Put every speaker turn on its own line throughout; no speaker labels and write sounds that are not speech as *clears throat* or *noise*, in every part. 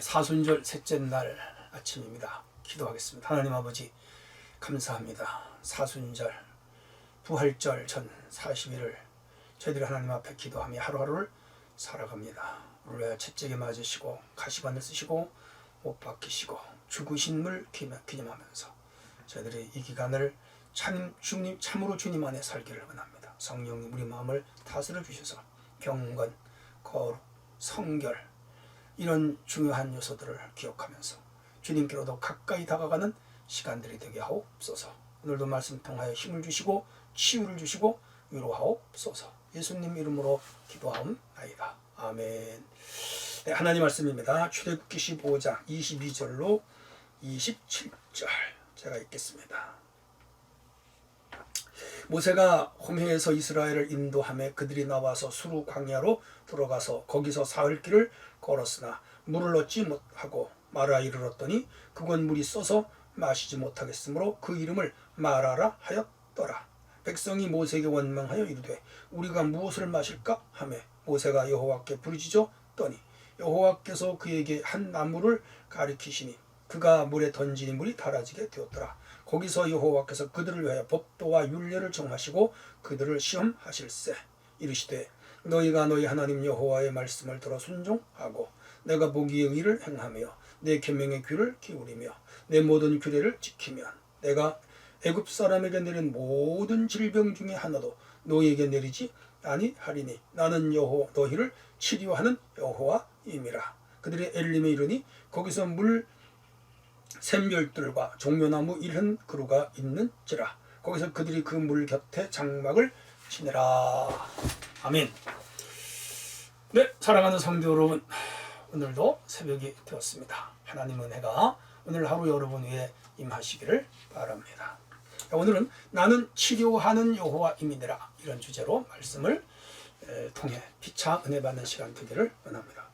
사순절 셋째 날 아침입니다. 기도하겠습니다. 하나님 아버지 감사합니다. 사순절 부활절 전 40일을 저희들이 하나님 앞에 기도하며 하루하루를 살아갑니다. 오늘 채찍에 맞으시고 가시관을 쓰시고 못 박히시고 죽으신 물 기념하면서 저희들이 이 기간을 참 주님 참으로 주님 안에 살기를 원합니다. 성령님 우리 마음을 다스려 주셔서 경건, 거룩, 성결 이런 중요한 요소들을 기억하면서 주님께로도 가까이 다가가는 시간들이 되게 하옵소서. 오늘도 말씀 통하여 힘을 주시고 치유를 주시고 위로하옵소서. 예수님 이름으로 기도하옵나이다. 아멘. 네, 하나님 말씀입니다. 출애굽기 15장 22절로 27절 제가 읽겠습니다. 모세가 홍해에서 이스라엘을 인도함에 그들이 나와서 수루 광야로 들어가서 거기서 사흘 길을 걸었으나 물을 얻지 못하고 마라 이르렀더니 그건 물이 써서 마시지 못하겠으므로 그 이름을 마라라 하였더라. 백성이 모세에게 원망하여 이르되 우리가 무엇을 마실까 하매 모세가 여호와께 부르짖었더니 여호와께서 그에게 한 나무를 가리키시니 그가 물에 던지니 물이 달아지게 되었더라. 거기서 여호와께서 그들을 위하여 법도와 율례를 정하시고 그들을 시험하실세. 이르시되 너희가 너희 하나님 여호와의 말씀을 들어 순종하고 내가 보기에 의를 행하며 내 계명의 귀를 기울이며 내 모든 규례를 지키면 내가 애굽 사람에게 내린 모든 질병 중에 하나도 너희에게 내리지 아니하리니 나는 여호 너희를 치료하는 여호와임이라. 그들이 엘림에 이르니 거기서 물 샘열들과 종려나무 일흔 그루가 있는지라. 거기서 그들이 그 물 곁에 장막을 치느라. 아멘. 네 사랑하는 성도 여러분 오늘도 새벽이 되었습니다. 하나님 은혜가 오늘 하루 여러분 위에 임하시기를 바랍니다. 오늘은 나는 치료하는 여호와임이니라 이런 주제로 말씀을 에, 통해 피차 은혜 받는 시간 되기를 원합니다.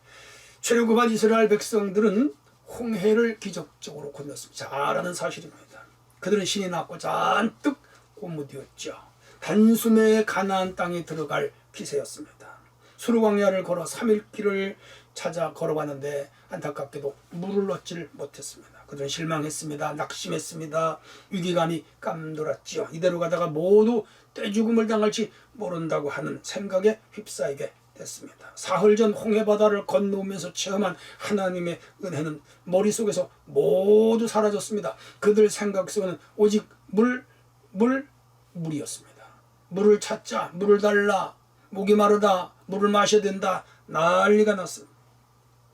출애굽한 이스라엘 백성들은 홍해를 기적적으로 건넜습니다. 잘 아는 사실입니다. 그들은 신이 났고 잔뜩 고무되었죠. 단숨에 가나안 땅에 들어갈 기세였습니다. 수르광야를 걸어 3일 길을 찾아 걸어봤는데 안타깝게도 물을 얻지를 못했습니다. 그들은 실망했습니다. 낙심했습니다. 위기감이 깜돌았지요. 이대로 가다가 모두 떼죽음을 당할지 모른다고 하는 생각에 휩싸이게 됐습니다. 사흘 전 홍해 바다를 건너오면서 체험한 하나님의 은혜는 머릿속에서 모두 사라졌습니다. 그들 생각 속에는 오직 물, 물, 물이었습니다. 물을 찾자, 물을 달라, 목이 마르다, 물을 마셔야 된다, 난리가 났습니다.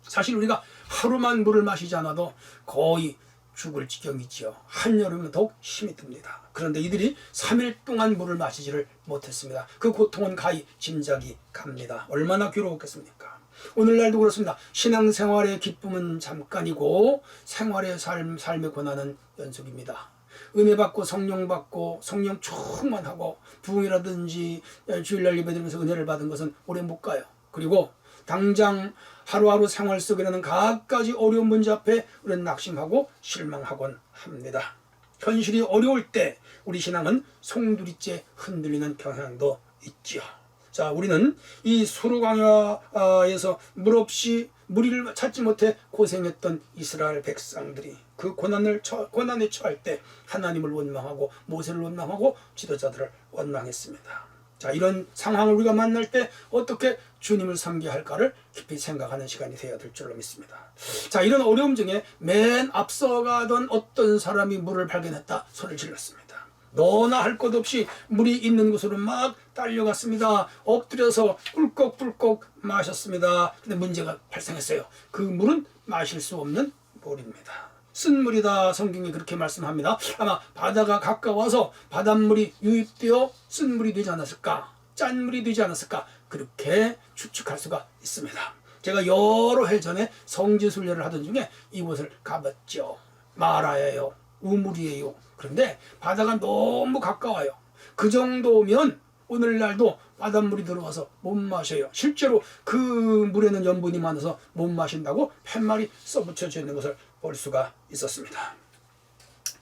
사실 우리가 하루만 물을 마시지 않아도 거의 죽을 지경이지요. 한여름은 더욱 힘이 듭니다. 그런데 이들이 3일 동안 물을 마시지를 못했습니다. 그 고통은 가히 짐작이 갑니다. 얼마나 괴로웠겠습니까? 오늘날도 그렇습니다. 신앙생활의 기쁨은 잠깐이고 생활의 삶, 삶의 고난은 연속입니다. 은혜 받고 성령 받고 성령 충만하고 부흥이라든지 주일날 예배드리면서 은혜를 받은 것은 오래 못 가요. 그리고 당장 하루하루 생활 속에는 갖가지 어려운 문제 앞에 우리는 낙심하고 실망하곤 합니다. 현실이 어려울 때 우리 신앙은 송두리째 흔들리는 경향도 있지요. 자, 우리는 이 수르광야에서 물 없이 물을 찾지 못해 고생했던 이스라엘 백성들이 그 고난을 처, 고난에 처할 때 하나님을 원망하고 모세를 원망하고 지도자들을 원망했습니다. 자, 이런 상황을 우리가 만날 때 어떻게 주님을 섬겨야 할까를 깊이 생각하는 시간이 되어야 될 줄로 믿습니다. 자, 이런 어려움 중에 맨 앞서가던 어떤 사람이 물을 발견했다 소리를 질렀습니다. 너나 할 것 없이 물이 있는 곳으로 막 달려갔습니다. 엎드려서 꿀꺽꿀꺽 마셨습니다. 근데 문제가 발생했어요. 그 물은 마실 수 없는 물입니다. 쓴 물이다 성경이 그렇게 말씀합니다. 아마 바다가 가까워서 바닷물이 유입되어 쓴 물이 되지 않았을까? 짠 물이 되지 않았을까? 그렇게 추측할 수가 있습니다. 제가 여러 해 전에 성지순례를 하던 중에 이곳을 가봤죠. 마라예요. 우물이에요. 그런데 바다가 너무 가까워요. 그 정도면 오늘날도 바닷물이 들어와서 못 마셔요. 실제로 그 물에는 염분이 많아서 못 마신다고 팻말이 써붙여져 있는 것을 볼 수가 있었습니다.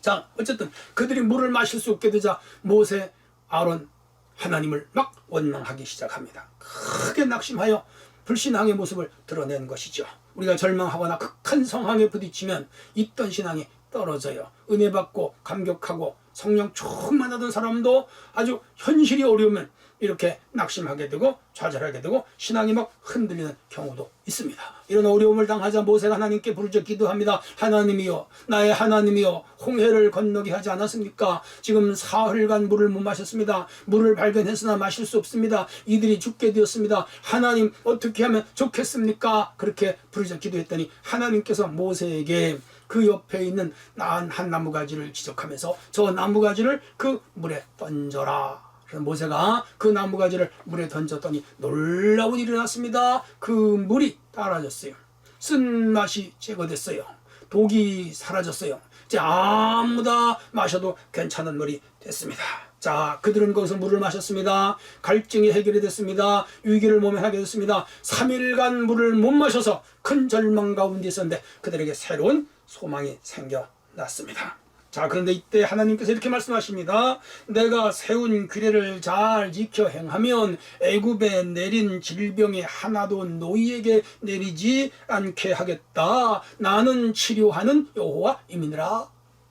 자, 어쨌든 그들이 물을 마실 수 없게 되자 모세, 아론, 하나님을 막 원망하기 시작합니다. 크게 낙심하여 불신앙의 모습을 드러낸 것이죠. 우리가 절망하거나 극한 상황에 부딪히면 있던 신앙이 떨어져요. 은혜 받고 감격하고 성령 충만하던 사람도 아주 현실이 어려우면 이렇게 낙심하게 되고 좌절하게 되고 신앙이 막 흔들리는 경우도 있습니다. 이런 어려움을 당하자 모세가 하나님께 부르짖어 기도합니다. 하나님이여 나의 하나님이여 홍해를 건너게 하지 않았습니까? 지금 사흘간 물을 못 마셨습니다. 물을 발견했으나 마실 수 없습니다. 이들이 죽게 되었습니다. 하나님 어떻게 하면 좋겠습니까? 그렇게 부르짖어 기도했더니 하나님께서 모세에게 그 옆에 있는 나한 한 나무 가지를 지적하면서 저 나무 가지를 그 물에 던져라. 모세가 그 나무 가지를 물에 던졌더니 놀라운 일이 났습니다. 그 물이 따라졌어요. 쓴맛이 제거됐어요. 독이 사라졌어요. 이제 아무다 마셔도 괜찮은 물이 됐습니다. 자, 그들은 거기서 물을 마셨습니다. 갈증이 해결이 됐습니다. 위기를 몸에 하게 됐습니다. 3일간 물을 못 마셔서 큰 절망 가운데 있었는데 그들에게 새로운 소망이 생겨났습니다. 자, 그런데 이때 하나님께서 이렇게 말씀하십니다. 내가 세운 규례를 잘 지켜 행하면 애굽에 내린 질병이 하나도 너희에게 내리지 않게 하겠다. 나는 치료하는 여호와 임이니라.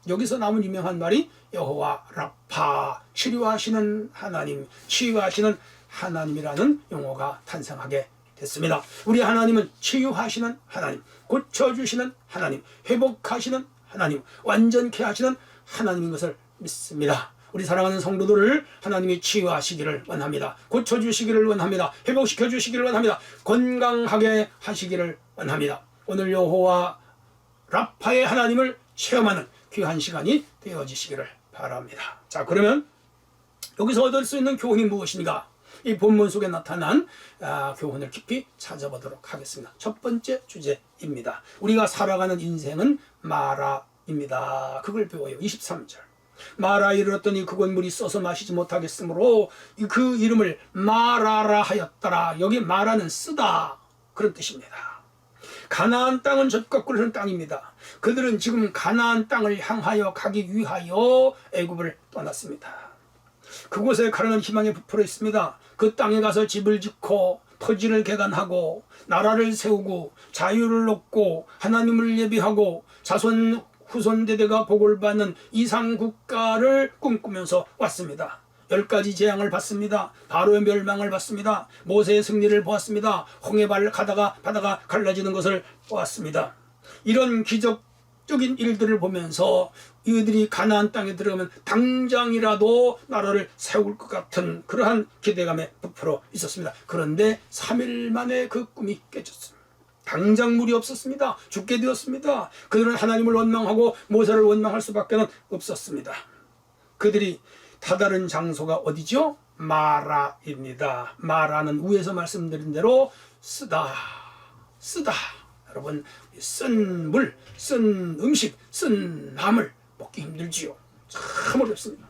여기서 나온 유명한 말이 여호와 라파 치료하시는 하나님, 치유하시는 하나님이라는 용어가 탄생하게 됐습니다. 우리 하나님은 치유하시는 하나님, 고쳐주시는 하나님, 회복하시는 하나님, 완전케 하시는 하나님인 것을 믿습니다. 우리 사랑하는 성도들을 하나님이 치유하시기를 원합니다. 고쳐주시기를 원합니다. 회복시켜 주시기를 원합니다. 건강하게 하시기를 원합니다. 오늘 여호와 라파의 하나님을 체험하는 귀한 시간이 되어지시기를 바랍니다. 자, 그러면 여기서 얻을 수 있는 교훈이 무엇인가? 이 본문 속에 나타난 아, 교훈을 깊이 찾아보도록 하겠습니다. 첫 번째 주제입니다. 우리가 살아가는 인생은 마라입니다. 그걸 배워요. 23절. 마라 이르렀더니 그곳 물이 써서 마시지 못하겠으므로 그 이름을 마라라 하였더라. 여기 마라는 쓰다 그런 뜻입니다. 가나안 땅은 젖과 꿀 흐르는 땅입니다. 그들은 지금 가나안 땅을 향하여 가기 위하여 애굽을 떠났습니다. 그곳에 가라는 희망이 부풀어 있습니다. 그 땅에 가서 집을 짓고 토지를 개간하고 나라를 세우고 자유를 얻고 하나님을 예비하고 자손 후손 대대가 복을 받는 이상 국가를 꿈꾸면서 왔습니다. 열 가지 재앙을 받습니다. 바로의 멸망을 받습니다. 모세의 승리를 보았습니다. 홍해발 가다가 바다가 갈라지는 것을 보았습니다. 이런 기적 적인 일들을 보면서 이들이 가나안 땅에 들어가면 당장이라도 나라를 세울 것 같은 그러한 기대감에 부풀어 있었습니다. 그런데 3일 만에 그 꿈이 깨졌습니다. 당장 물이 없었습니다. 죽게 되었습니다. 그들은 하나님을 원망하고 모세를 원망할 수밖에 없었습니다. 그들이 다다른 장소가 어디죠? 마라입니다. 마라는 위에서 말씀드린 대로 쓰다, 쓰다. 여러분, 쓴 물, 쓴 음식, 쓴 나물 먹기 힘들지요. 참 어렵습니다.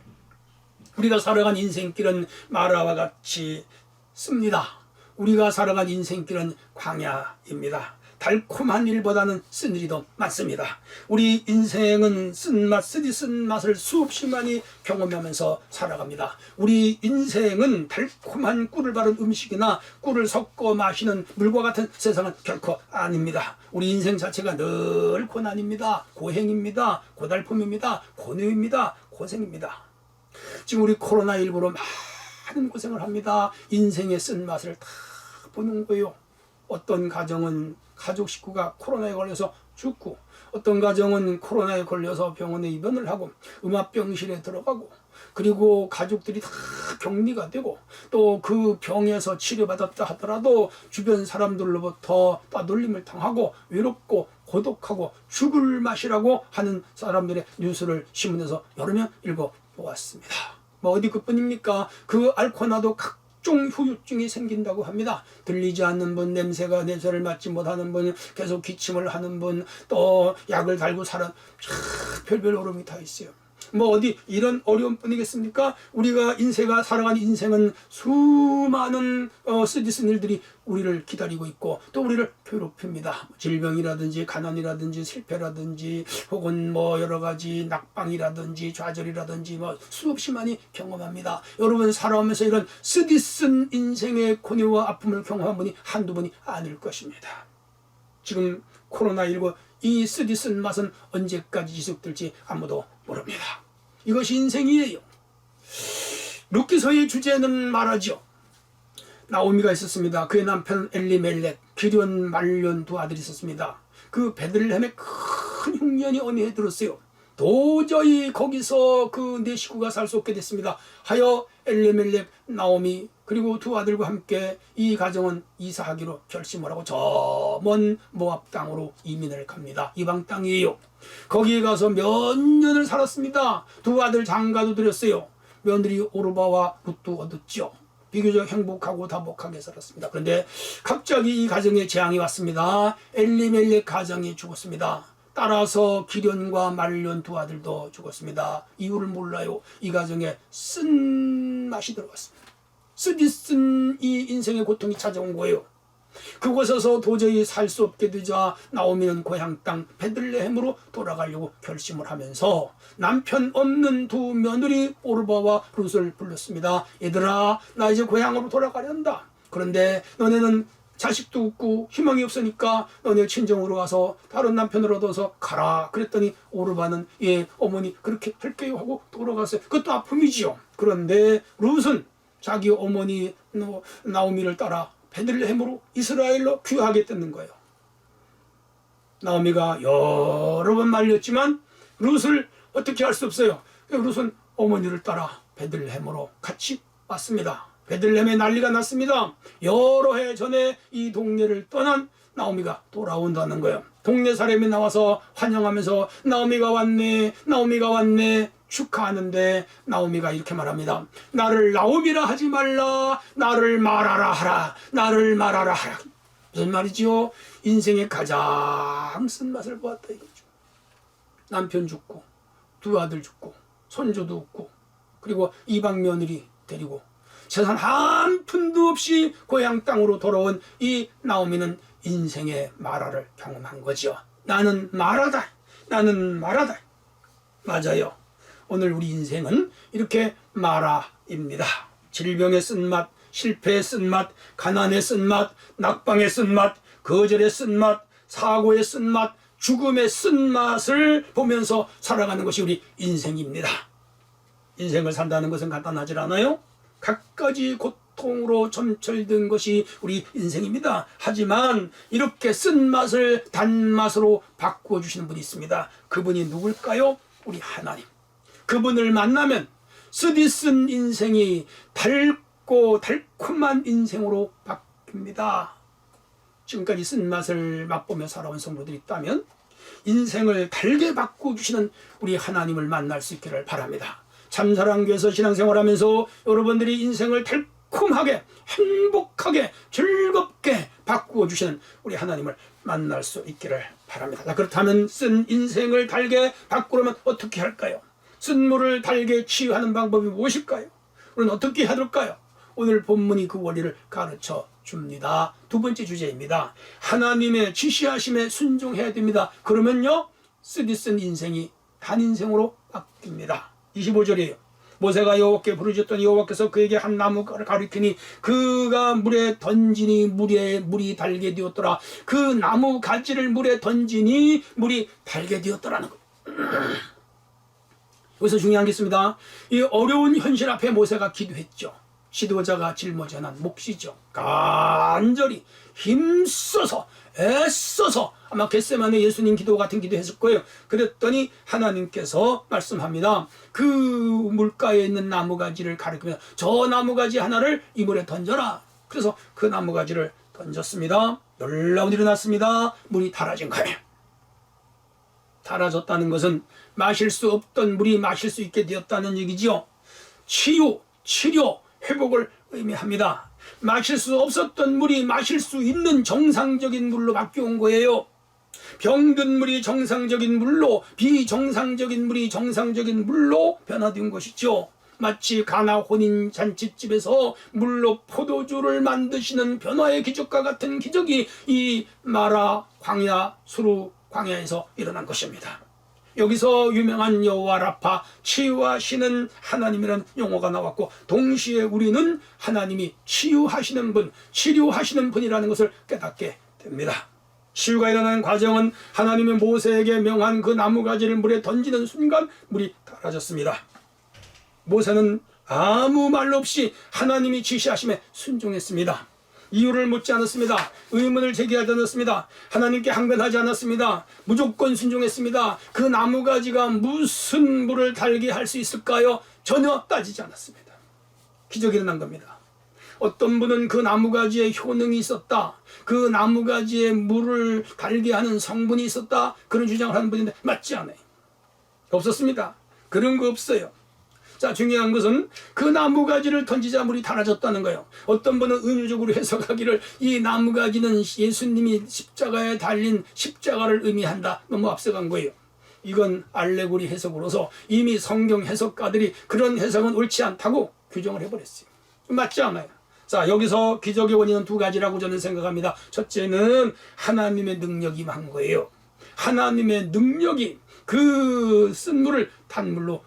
우리가 살아간 인생길은 마라와 같이 씁니다. 우리가 살아간 인생길은 광야입니다. 달콤한 일보다는 쓴 일이 더 많습니다. 우리 인생은 쓴맛, 쓰디 쓴 맛을 수없이 많이 경험하면서 살아갑니다. 우리 인생은 달콤한 꿀을 바른 음식이나 꿀을 섞어 마시는 물과 같은 세상은 결코 아닙니다. 우리 인생 자체가 늘 고난입니다. 고행입니다. 고달픔입니다. 고뇌입니다. 고생입니다. 지금 우리 코로나19로 많은 고생을 합니다. 인생의 쓴맛을 다 보는 거예요. 어떤 가정은 가족 식구가 코로나에 걸려서 죽고 어떤 가정은 코로나에 걸려서 병원에 입원을 하고 음압병실에 들어가고 그리고 가족들이 다 격리가 되고 또 그 병에서 치료받았다 하더라도 주변 사람들로부터 따돌림을 당하고 외롭고 고독하고 죽을 맛이라고 하는 사람들의 뉴스를 신문에서 여러 명 읽어보았습니다. 뭐 어디 그뿐입니까? 그 앓고 나도 각 각종 후유증이 생긴다고 합니다. 들리지 않는 분, 냄새가 냄새를 맡지 못하는 분, 계속 기침을 하는 분, 또 약을 달고 살아 별별 어려움이 다 있어요. 뭐 어디 이런 어려움 뿐이겠습니까? 우리가 인생가 살아가는 인생은 수많은 어, 쓰디쓴 일들이 우리를 기다리고 있고 또 우리를 괴롭힙니다. 질병이라든지 가난이라든지 실패라든지 혹은 뭐 여러 가지 낙방이라든지 좌절이라든지 뭐 수없이 많이 경험합니다. 여러분 살아오면서 이런 쓰디쓴 인생의 고뇌와 아픔을 경험한 분이 한두 분이 아닐 것입니다. 지금 코로나19 이 쓰디 쓴 맛은 언제까지 지속될지 아무도 모릅니다. 이것이 인생이에요. 루키서의 주제는 말하죠. 나오미가 있었습니다. 그의 남편 엘리멜렉, 기련, 말련 두 아들이 있었습니다. 그 베들레헴에 큰 흉년이 언해에 들었어요. 도저히 거기서 그네 식구가 살 수 없게 됐습니다. 하여 엘리멜렉, 나오미 그리고 두 아들과 함께 이 가정은 이사하기로 결심을 하고 저 먼 모압 땅으로 이민을 갑니다. 이방 땅이에요. 거기에 가서 몇 년을 살았습니다. 두 아들 장가도 드렸어요. 며느리 오르바와 룻도 얻었죠. 비교적 행복하고 다복하게 살았습니다. 그런데 갑자기 이 가정에 재앙이 왔습니다. 엘리멜렉 가정이 죽었습니다. 따라서 기련과 말련 두 아들도 죽었습니다. 이유를 몰라요. 이 가정에 쓴 맛이 들어갔습니다. 쓰디 쓴 이 인생의 고통이 찾아온 거예요. 그곳에서 도저히 살 수 없게 되자 나오미는 고향 땅 베들레헴으로 돌아가려고 결심을 하면서 남편 없는 두 며느리 오르바와 룻을 불렀습니다. 얘들아 나 이제 고향으로 돌아가련다. 그런데 너네는 자식도 없고 희망이 없으니까 너네 친정으로 가서 다른 남편을 얻어서 가라. 그랬더니 오르바는 예 어머니 그렇게 할게요 하고 돌아갔어요. 그것도 아픔이지요. 그런데 룻은 자기 어머니 나오미를 따라 베들레헴으로 이스라엘로 귀하게 뜯는 거예요. 나오미가 여러 번 말렸지만 룻을 어떻게 할 수 없어요. 룻은 어머니를 따라 베들레헴으로 같이 왔습니다. 베들레헴에 난리가 났습니다. 여러 해 전에 이 동네를 떠난 나오미가 돌아온다는 거예요. 동네 사람이 나와서 환영하면서 나오미가 왔네, 나오미가 왔네 축하하는데 나오미가 이렇게 말합니다. 나를 나오미라 하지 말라, 나를 말하라 하라, 나를 말하라 하라. 무슨 말이지요? 인생의 가장 쓴맛을 보았다 이거죠. 남편 죽고 두 아들 죽고 손주도 없고 그리고 이방 며느리 데리고 재산 한 푼도 없이 고향 땅으로 돌아온 이 나오미는 인생의 마라를 경험한 거죠. 나는 마라다. 나는 마라다. 맞아요. 오늘 우리 인생은 이렇게 마라입니다. 질병의 쓴맛, 실패의 쓴맛, 가난의 쓴맛, 낙방의 쓴맛, 거절의 쓴맛, 사고의 쓴맛, 죽음의 쓴맛을 보면서 살아가는 것이 우리 인생입니다. 인생을 산다는 것은 간단하지 않아요? 갖가지 고통으로 점철된 것이 우리 인생입니다. 하지만 이렇게 쓴맛을 단맛으로 바꾸어 주시는 분이 있습니다. 그분이 누굴까요? 우리 하나님. 그분을 만나면 쓰디 쓴 인생이 달고 달콤한 인생으로 바뀝니다. 지금까지 쓴맛을 맛보며 살아온 성도들이 있다면 인생을 달게 바꿔주시는 우리 하나님을 만날 수 있기를 바랍니다. 참사랑교에서 신앙생활하면서 여러분들이 인생을 달콤하게 행복하게 즐겁게 바꾸어 주시는 우리 하나님을 만날 수 있기를 바랍니다. 자, 그렇다면 쓴 인생을 달게 바꾸려면 어떻게 할까요? 쓴 물을 달게 치유하는 방법이 무엇일까요? 우리는 어떻게 해야 될까요? 오늘 본문이 그 원리를 가르쳐 줍니다. 두 번째 주제입니다. 하나님의 지시하심에 순종해야 됩니다. 그러면요, 쓰디쓴 인생이 단인생으로 바뀝니다. 25절이에요. 모세가 여호와께 부르짖더니 여호와께서 그에게 한 나무를 가리키니 그가 물에 던지니 물에 물이 달게 되었더라. 그 나무 가지를 물에 던지니 물이 달게 되었더라는 것. 여기서 중요한 게 있습니다. 이 어려운 현실 앞에 모세가 기도했죠. 지도자가 짊어져난 몫이죠. 간절히 힘써서 애써서 아마 겟세만의 예수님 기도 같은 기도했을 거예요. 그랬더니 하나님께서 말씀합니다. 그 물가에 있는 나무가지를 가리키며 저 나무가지 하나를 이 물에 던져라. 그래서 그 나무가지를 던졌습니다. 놀라운 일이 났습니다. 물이 달아진 거예요. 달아졌다는 것은 마실 수 없던 물이 마실 수 있게 되었다는 얘기지요. 치유, 치료, 회복을 의미합니다. 마실 수 없었던 물이 마실 수 있는 정상적인 물로 바뀌어온 거예요. 병든 물이 정상적인 물로 비정상적인 물이 정상적인 물로 변화된 것이죠. 마치 가나 혼인 잔치집에서 물로 포도주를 만드시는 변화의 기적과 같은 기적이 이 마라 광야 수루 광야에서 일어난 것입니다. 여기서 유명한 여호와 라파 치유하시는 하나님이라는 용어가 나왔고 동시에 우리는 하나님이 치유하시는 분, 치료하시는 분이라는 것을 깨닫게 됩니다. 치유가 일어나는 과정은 하나님의 모세에게 명한 그 나무 가지를 물에 던지는 순간 물이 달아졌습니다. 모세는 아무 말 없이 하나님이 지시하심에 순종했습니다. 이유를 묻지 않았습니다. 의문을 제기하지 않았습니다. 하나님께 항변하지 않았습니다. 무조건 순종했습니다. 그 나무 가지가 무슨 물을 달게 할 수 있을까요? 전혀 따지지 않았습니다. 기적이 일어난 겁니다. 어떤 분은 그 나무가지에 효능이 있었다. 그 나무가지에 물을 달게 하는 성분이 있었다. 그런 주장을 하는 분인데 맞지 않아요. 없었습니다. 그런 거 없어요. 자, 중요한 것은 그 나무가지를 던지자 물이 달아졌다는 거예요. 어떤 분은 은유적으로 해석하기를 이 나무가지는 예수님이 십자가에 달린 십자가를 의미한다. 너무 앞서간 거예요. 이건 알레고리 해석으로서 이미 성경 해석가들이 그런 해석은 옳지 않다고 규정을 해버렸어요. 맞지 않아요. 자, 여기서 기적의 원인은 두 가지라고 저는 생각합니다. 첫째는 하나님의 능력이 임한 거예요. 하나님의 능력이 그 쓴 물을 단물로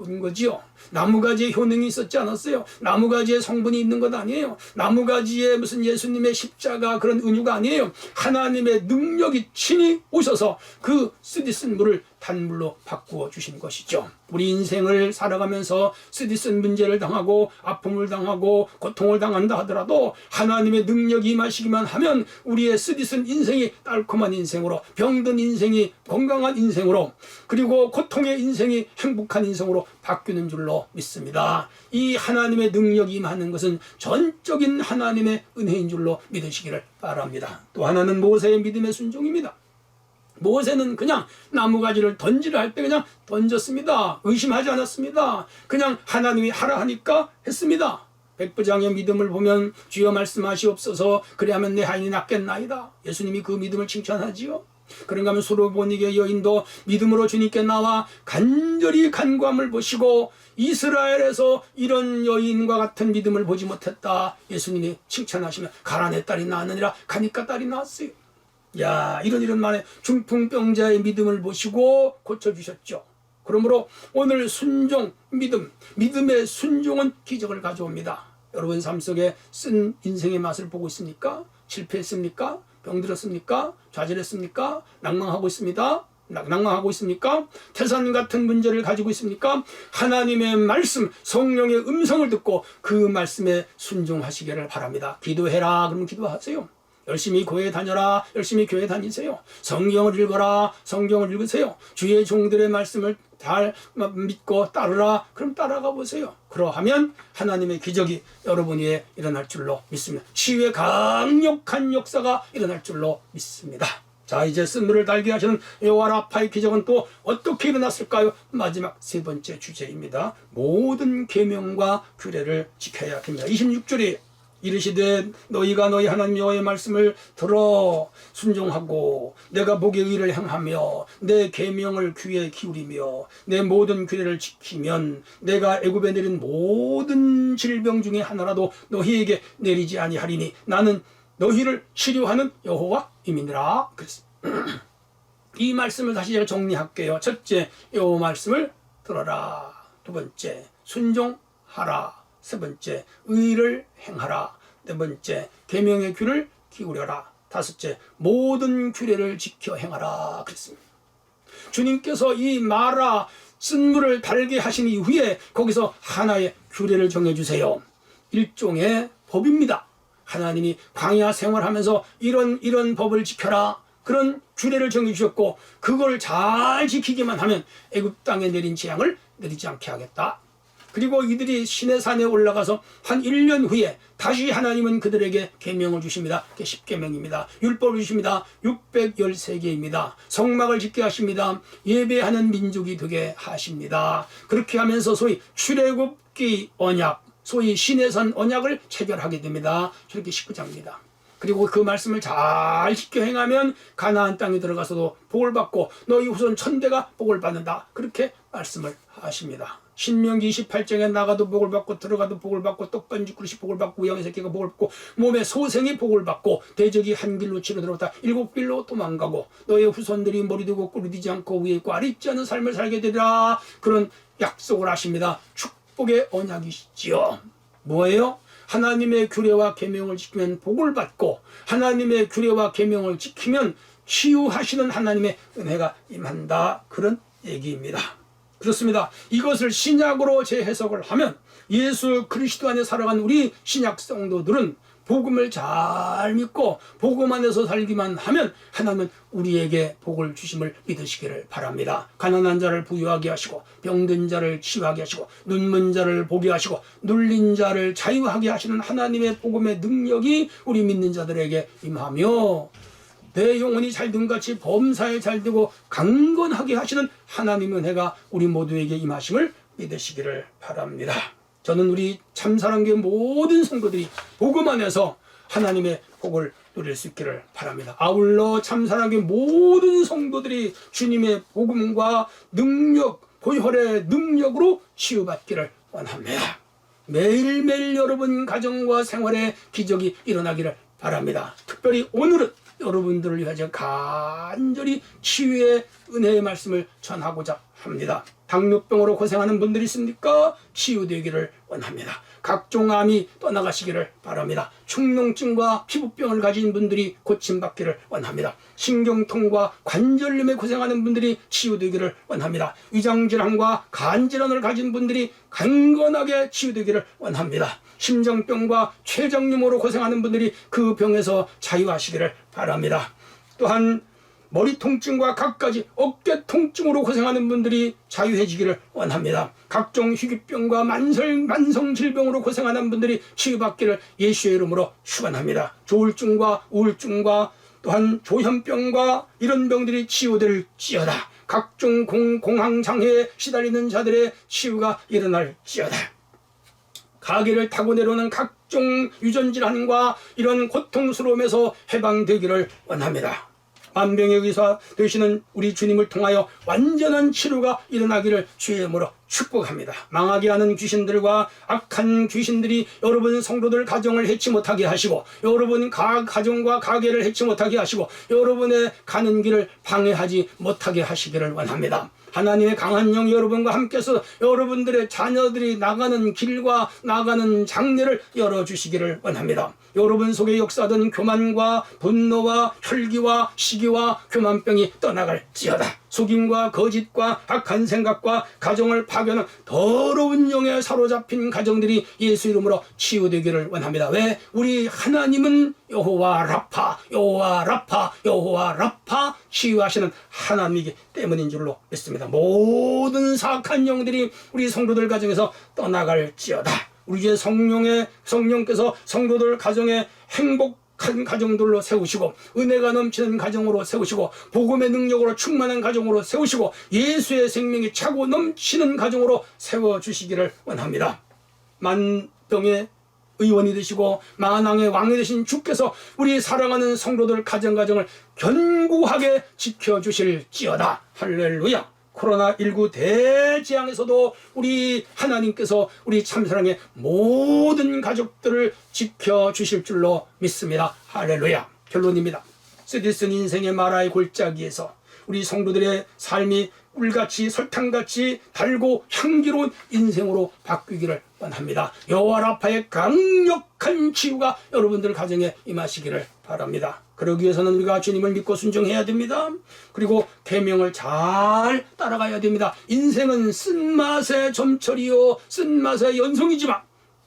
바꾼 거지요. 나무가지에 효능이 있었지 않았어요. 나무가지에 성분이 있는 것 아니에요. 나무가지에 무슨 예수님의 십자가 그런 은유가 아니에요. 하나님의 능력이 친히 오셔서 그 쓰디쓴 물을 단물로 바꾸어 주신 것이죠. 우리 인생을 살아가면서 쓰디쓴 문제를 당하고 아픔을 당하고 고통을 당한다 하더라도 하나님의 능력이 임하시기만 하면 우리의 쓰디쓴 인생이 달콤한 인생으로 병든 인생이 건강한 인생으로 그리고 고통의 인생이 행복한 인생으로 바뀌는 줄로 믿습니다. 이 하나님의 능력이 임하는 것은 전적인 하나님의 은혜인 줄로 믿으시기를 바랍니다. 또 하나는 모세의 믿음의 순종입니다. 모세는 그냥 나무가지를 던지려 할 때 그냥 던졌습니다. 의심하지 않았습니다. 그냥 하나님이 하라 하니까 했습니다. 백부장의 믿음을 보면 주여 말씀하시옵소서 그리하면 내 하인이 낫겠나이다. 예수님이 그 믿음을 칭찬하지요. 그런가 하면 수로보니게 여인도 믿음으로 주님께 나와 간절히 간구함을 보시고 이스라엘에서 이런 여인과 같은 믿음을 보지 못했다. 예수님이 칭찬하시면 가라 내 딸이 낳았느니라 가니까 딸이 낳았어요. 야 이런 이런 말에 중풍병자의 믿음을 보시고 고쳐주셨죠. 그러므로 오늘 순종 믿음 믿음의 순종은 기적을 가져옵니다. 여러분 삶 속에 쓴 인생의 맛을 보고 있습니까? 실패했습니까? 병들었습니까? 좌절했습니까? 낭망하고 있습니다. 낭망하고 있습니까? 태산 같은 문제를 가지고 있습니까? 하나님의 말씀, 성령의 음성을 듣고 그 말씀에 순종하시기를 바랍니다. 기도해라. 그러면 기도하세요. 열심히 교회 다녀라. 열심히 교회 다니세요. 성경을 읽어라. 성경을 읽으세요. 주의 종들의 말씀을 잘 믿고 따르라. 그럼 따라가 보세요. 그러하면 하나님의 기적이 여러분 위에 일어날 줄로 믿습니다. 치유의 강력한 역사가 일어날 줄로 믿습니다. 자 이제 쓴물을 달게 하시는 요아라파의 기적은 또 어떻게 일어났을까요? 마지막 세 번째 주제입니다. 모든 계명과 규례를 지켜야 됩니다. 26절이 이르시되 너희가 너희 하나님 여호와의 말씀을 들어 순종하고 내가 목의 의를 행하며 내 계명을 귀에 기울이며 내 모든 규례를 지키면 내가 애굽에 내린 모든 질병 중에 하나라도 너희에게 내리지 아니하리니 나는 너희를 치료하는 여호와임이니라 그랬습니다. *clears throat* 이 말씀을 다시 제가 정리할게요. 첫째, 이 말씀을 들어라. 두 번째, 순종하라. 세 번째, 의를 행하라. 네 번째, 계명의 귀를 기울여라. 다섯째, 모든 규례를 지켜 행하라. 그랬습니다. 주님께서 이 마라 쓴물을 달게 하신 이후에 거기서 하나의 규례를 정해 주세요. 일종의 법입니다. 하나님이 광야 생활하면서 이런 이런 법을 지켜라. 그런 규례를 정해 주셨고 그걸 잘 지키기만 하면 애굽 땅에 내린 재앙을 내리지 않게 하겠다. 그리고 이들이 신의 산에 올라가서 한 1년 후에 다시 하나님은 그들에게 계명을 주십니다. 그게 10계명입니다. 율법을 주십니다. 613개입니다. 성막을 짓게 하십니다. 예배하는 민족이 되게 하십니다. 그렇게 하면서 소위 출애굽기 언약, 소위 신의 산 언약을 체결하게 됩니다. 저렇게 19장입니다. 그리고 그 말씀을 잘 지켜 행하면 가나안 땅에 들어가서도 복을 받고 너희 후손 천대가 복을 받는다. 그렇게 말씀을 하십니다. 신명기 28장에 나가도 복을 받고 들어가도 복을 받고 떡반지 그릇이 복을 받고 우양의 새끼가 복을 받고 몸에 소생이 복을 받고 대적이 한 길로 치러 들어갔다 일곱 길로 도망가고 너의 후손들이 머리 두고 꿀리지 않고 위에 있고 아래 있지 않은 삶을 살게 되리라 그런 약속을 하십니다. 축복의 언약이시지요. 뭐예요? 하나님의 규례와 계명을 지키면 복을 받고 하나님의 규례와 계명을 지키면 치유하시는 하나님의 은혜가 임한다. 그런 얘기입니다. 그렇습니다. 이것을 신약으로 재해석을 하면 예수 그리스도 안에 살아간 우리 신약 성도들은 복음을 잘 믿고 복음 안에서 살기만 하면 하나님은 우리에게 복을 주심을 믿으시기를 바랍니다. 가난한 자를 부유하게 하시고 병든 자를 치유하게 하시고 눈먼 자를 보게 하시고 눌린 자를 자유하게 하시는 하나님의 복음의 능력이 우리 믿는 자들에게 임하며 내 영혼이 잘 됨같이 범사에 잘 되고 강건하게 하시는 하나님의 은혜가 우리 모두에게 임하심을 믿으시기를 바랍니다. 저는 우리 참사랑교회 모든 성도들이 복음 안에서 하나님의 복을 누릴 수 있기를 바랍니다. 아울러 참사랑교회 모든 성도들이 주님의 복음과 능력, 보혈의 능력으로 치유받기를 원합니다. 매일매일 여러분 가정과 생활에 기적이 일어나기를 바랍니다. 특별히 오늘은 여러분들을 위하여 간절히 치유의 은혜의 말씀을 전하고자 합니다. 당뇨병으로 고생하는 분들이 있습니까? 치유되기를 원합니다. 각종 암이 떠나가시기를 바랍니다. 축농증과 피부병을 가진 분들이 고침받기를 원합니다. 신경통과 관절염에 고생하는 분들이 치유되기를 원합니다. 위장질환과 간질환을 가진 분들이 강건하게 치유되기를 원합니다. 심장병과 췌장염으로 고생하는 분들이 그 병에서 자유하시기를 바랍니다. 또한 머리 통증과 각가지 어깨 통증으로 고생하는 분들이 자유해지기를 원합니다. 각종 희귀병과 만성, 만성 질병으로 고생하는 분들이 치유받기를 예수의 이름으로 축원합니다. 조울증과 우울증과 또한 조현병과 이런 병들이 치유될지어다. 각종 공, 공황 장애에 시달리는 자들의 치유가 일어날지어다. 가게를 타고 내려오는 각종 유전 질환과 이런 고통스러움에서 해방되기를 원합니다. 만병의 의사 되시는 우리 주님을 통하여 완전한 치료가 일어나기를 주의 이름으로 축복합니다. 망하게 하는 귀신들과 악한 귀신들이 여러분 성도들 가정을 해치 못하게 하시고 여러분 가, 가정과 가게를 해치 못하게 하시고 여러분의 가는 길을 방해하지 못하게 하시기를 원합니다. 하나님의 강한 영 여러분과 함께서 여러분들의 자녀들이 나가는 길과 나가는 장례를 열어주시기를 원합니다. 여러분 속에 역사하던 교만과 분노와 혈기와 시기와 교만병이 떠나갈지어다. 속임과 거짓과 악한 생각과 가정을 파괴하는 더러운 영에 사로잡힌 가정들이 예수 이름으로 치유되기를 원합니다. 왜? 우리 하나님은 여호와 라파, 여호와 라파, 여호와 라파 치유하시는 하나님이기 때문인 줄로 믿습니다. 모든 사악한 영들이 우리 성도들 가정에서 떠나갈지어다. 우리 주의 성령의 성령께서 성도들 가정에 행복 한 가정들로 세우시고 은혜가 넘치는 가정으로 세우시고 복음의 능력으로 충만한 가정으로 세우시고 예수의 생명이 차고 넘치는 가정으로 세워 주시기를 원합니다. 만병의 의원이 되시고 만왕의 왕이 되신 주께서 우리 사랑하는 성도들 가정 가정을 견고하게 지켜 주실지어다. 할렐루야. 코로나19 대재앙에서도 우리 하나님께서 우리 참사랑의 모든 가족들을 지켜주실 줄로 믿습니다. 할렐루야. 결론입니다. 쓰디쓴 인생의 마라의 골짜기에서 우리 성도들의 삶이 꿀같이 설탕같이 달고 향기로운 인생으로 바뀌기를 원합니다. 여호와 라파의 강력한 치유가 여러분들 가정에 임하시기를 바랍니다. 그러기 위해서는 우리가 주님을 믿고 순종해야 됩니다. 그리고 계명을 잘 따라가야 됩니다. 인생은 쓴맛의 점철이요 쓴맛의 연속이지만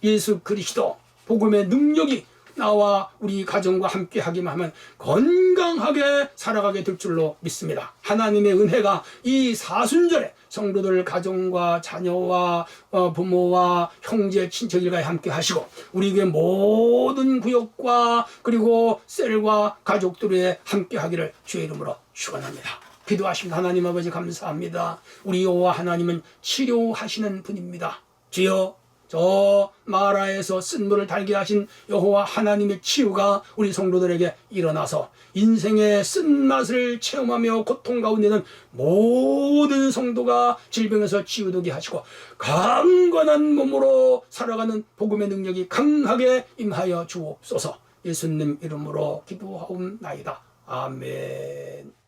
예수 그리스도 복음의 능력이 나와 우리 가정과 함께 하기만 하면 건강하게 살아가게 될 줄로 믿습니다. 하나님의 은혜가 이 사순절에 성도들 가정과 자녀와 어, 부모와 형제 친척일과 함께 하시고 우리 교회 모든 구역과 그리고 셀과 가족들에 함께 하기를 주의 이름으로 축원합니다. 기도하십니다. 하나님 아버지 감사합니다. 우리 여호와 하나님은 치료하시는 분입니다. 주여 저 마라에서 쓴물을 달게 하신 여호와 하나님의 치유가 우리 성도들에게 일어나서 인생의 쓴맛을 체험하며 고통 가운데는 모든 성도가 질병에서 치유되게 하시고 강건한 몸으로 살아가는 복음의 능력이 강하게 임하여 주옵소서 예수님 이름으로 기도하옵나이다. 아멘.